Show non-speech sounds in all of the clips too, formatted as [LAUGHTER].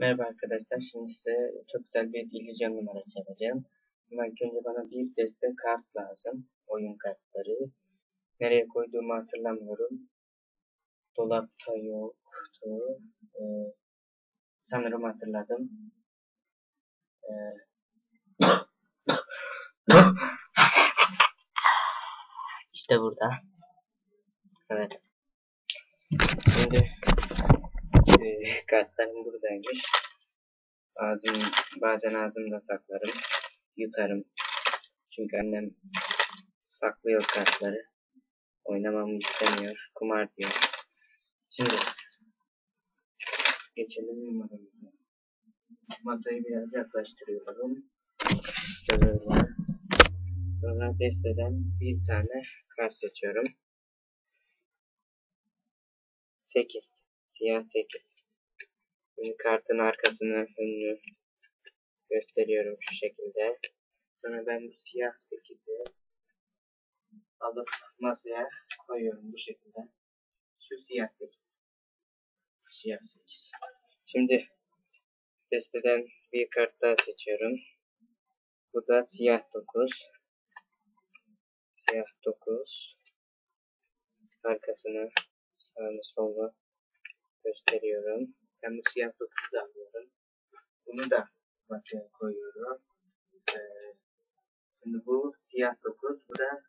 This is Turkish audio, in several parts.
Merhaba arkadaşlar. Şimdi size çok güzel bir illüzyon numarası yapacağım. Ama önce bana bir deste kart lazım. Oyun kartları. Nereye koyduğumu hatırlamıyorum. Dolapta yoktu. Ee, sanırım hatırladım. Ee, [LAUGHS] işte burada. Evet. Şimdi kartlarım buradaymış. Ağzım, bazen ağzımda saklarım. Yutarım. Çünkü annem saklıyor kartları. Oynamamı istemiyor. Kumar diyor. Şimdi geçelim numaramıza. Masayı biraz yaklaştırıyorum. İşte böyle. Sonra desteden bir tane kart seçiyorum. 8. Siyah 8. Kartın arkasını önünü gösteriyorum şu şekilde. Sonra ben bu siyah 8'i alıp masaya koyuyorum bu şekilde. Şu siyah 8. Siyah 8. Şimdi desteden bir kart daha seçiyorum. Bu da siyah 9. Siyah 9. Arkasını sağını solunu gösteriyorum. Bu siyah 9'u da alıyorum. Bunu da masaya koyuyorum. Ee, şimdi bu siyah 9, bu da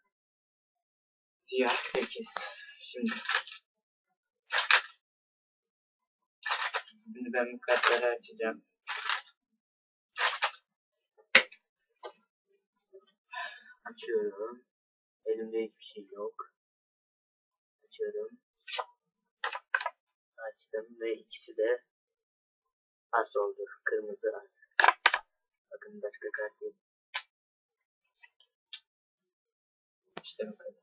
siyah 8. Şimdi Şimdi ben bu kartları açacağım. Açıyorum. Elimde hiçbir şey yok. Açıyorum. Açtım ve ikisi de az oldu. Kırmızı az. Bakın başka kart yok. İşte kadar.